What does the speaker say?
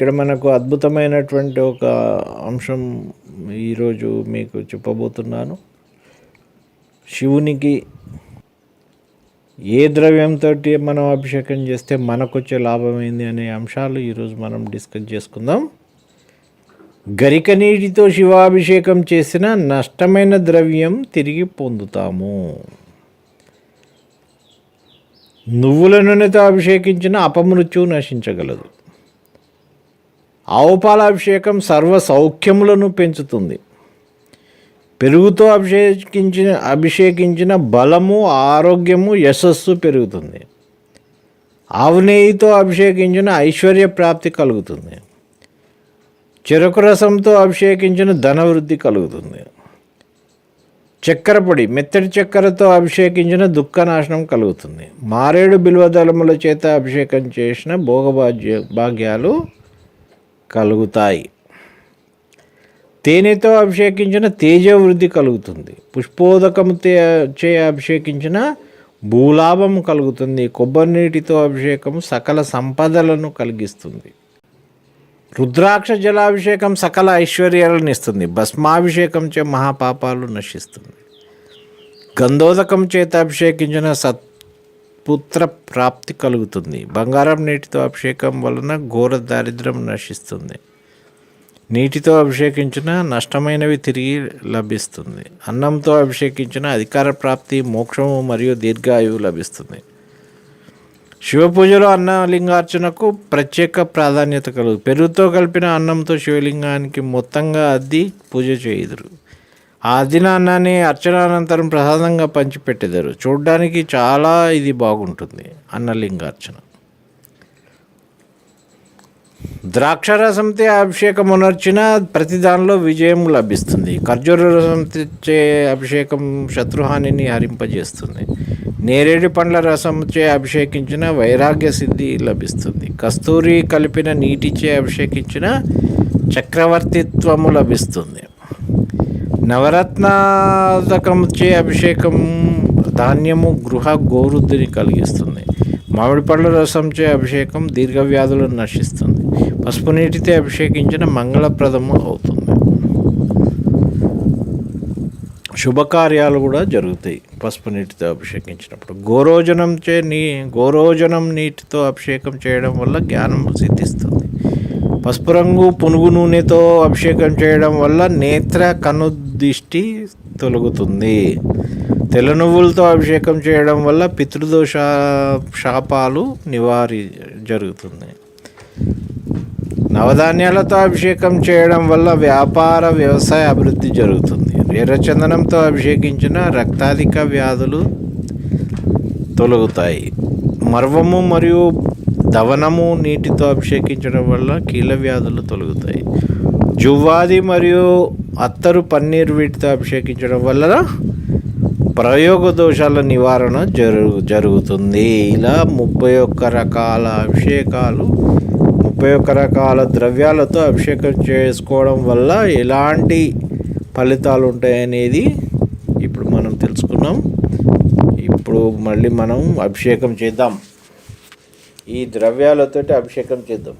ఇక్కడ మనకు అద్భుతమైనటువంటి ఒక అంశం ఈరోజు మీకు చెప్పబోతున్నాను. శివునికి ఏ ద్రవ్యంతో మనం అభిషేకం చేస్తే మనకు వచ్చే లాభం ఏంది అనే అంశాలు ఈరోజు మనం డిస్కస్ చేసుకుందాం. గరిక నీటితో శివాభిషేకం చేసిన నష్టమైన ద్రవ్యం తిరిగి పొందుతాము. నువ్వుల నూనెతో అభిషేకించిన అపమృత్యువు నశించగలదు. ఆవుపాలాభిషేకం సర్వ సౌఖ్యములను పెంచుతుంది. పెరుగుతో అభిషేకించిన అభిషేకించిన బలము ఆరోగ్యము యశస్సు పెరుగుతుంది. ఆవు నెయ్యితో అభిషేకించిన ఐశ్వర్య ప్రాప్తి కలుగుతుంది. చెరకు రసంతో అభిషేకించిన ధనవృద్ధి కలుగుతుంది. చక్కెరపొడి మెత్తటి చక్కెరతో అభిషేకించిన దుఃఖనాశనం కలుగుతుంది. మారేడు బిల్వదళముల చేత అభిషేకం చేసిన భోగభాగ్య భాగ్యాలు కలుగుతాయి. తేనెతో అభిషేకించిన తేజవృద్ధి కలుగుతుంది. పుష్పోదకము చే అభిషేకించిన భూలాభం కలుగుతుంది. కొబ్బరి నీటితో అభిషేకం సకల సంపదలను కలిగిస్తుంది. రుద్రాక్ష జలాభిషేకం సకల ఐశ్వర్యాలను ఇస్తుంది. భస్మాభిషేకం చే మహాపాపాలు నశిస్తుంది. గంధోదకం చేత అభిషేకించిన సత్ పుత్ర ప్రాప్తి కలుగుతుంది. బంగారం నీటితో అభిషేకం వలన ఘోర దారిద్ర్యం నశిస్తుంది. నీటితో అభిషేకించిన నష్టమైనవి తిరిగి లభిస్తుంది. అన్నంతో అభిషేకించిన అధికార ప్రాప్తి మోక్షము మరియు దీర్ఘాయువు లభిస్తుంది. శివపూజలో అన్నలింగార్చనకు ప్రత్యేక ప్రాధాన్యత కలుగు పెరుగుతో కలిపిన అన్నంతో శివలింగానికి మొత్తంగా అద్ది పూజ చేయుదురు. ఆ అద్దిన అర్చనానంతరం ప్రసాదంగా పంచిపెట్టేదారు. చూడడానికి చాలా ఇది బాగుంటుంది అన్నలింగార్చన. ద్రాక్షరసంతో అభిషేకం ఉనర్చిన ప్రతి దానిలో విజయం లభిస్తుంది. ఖర్జూర రసం తెచ్చే అభిషేకం శత్రుహానిని హరింపజేస్తుంది. నేరేడు పండ్ల రసంచే అభిషేకించిన వైరాగ్య సిద్ధి లభిస్తుంది. కస్తూరి కలిపిన నీటిచే అభిషేకించిన చక్రవర్తిత్వము లభిస్తుంది. నవరత్నాదకముచే అభిషేకం ధాన్యము గృహ గోరుద్ధిని కలిగిస్తుంది. మామిడి పళ్ళ రసంచే అభిషేకం దీర్ఘవ్యాధులను నశిస్తుంది. పసుపు నీటితో అభిషేకించిన మంగళప్రదము అవుతుంది. శుభకార్యాలు కూడా జరుగుతాయి పసుపు నీటితో అభిషేకించినప్పుడు. గోరోజనం చే నీ గోరోజనం నీటితో అభిషేకం చేయడం వల్ల జ్ఞానం సిద్ధిస్తుంది. పసుపు రంగు పునుగు నూనెతో అభిషేకం చేయడం వల్ల నేత్ర కను దృష్టి తొలగుతుంది. తెల్ల నువ్వులతో అభిషేకం చేయడం వల్ల పితృదోష శాపాలు నివారి జరుగుతుంది. నవధాన్యాలతో అభిషేకం చేయడం వల్ల వ్యాపార వ్యవసాయ అభివృద్ధి జరుగుతుంది. ఎర్రచందనంతో అభిషేకించిన రక్తాధిక వ్యాధులు తొలగుతాయి. మర్వము మరియు దవనము నీటితో అభిషేకించడం వల్ల కీళ్ళ వ్యాధులు తొలగుతాయి. జువ్వాది మరియు అత్తరు పన్నీర్ వీటితో అభిషేకించడం వల్ల ప్రయోగ దోషాల నివారణ జరుగు జరుగుతుంది. ఇలా ముప్పై ఒక్క రకాల అభిషేకాలు ముప్పై ఒక్క రకాల ద్రవ్యాలతో అభిషేకం చేసుకోవడం వల్ల ఎలాంటి ఫలితాలు ఉంటాయనేది ఇప్పుడు మనం తెలుసుకున్నాం. ఇప్పుడు మళ్ళీ మనం అభిషేకం చేద్దాం. ఈ ద్రవ్యాలతోటి అభిషేకం చేద్దాం.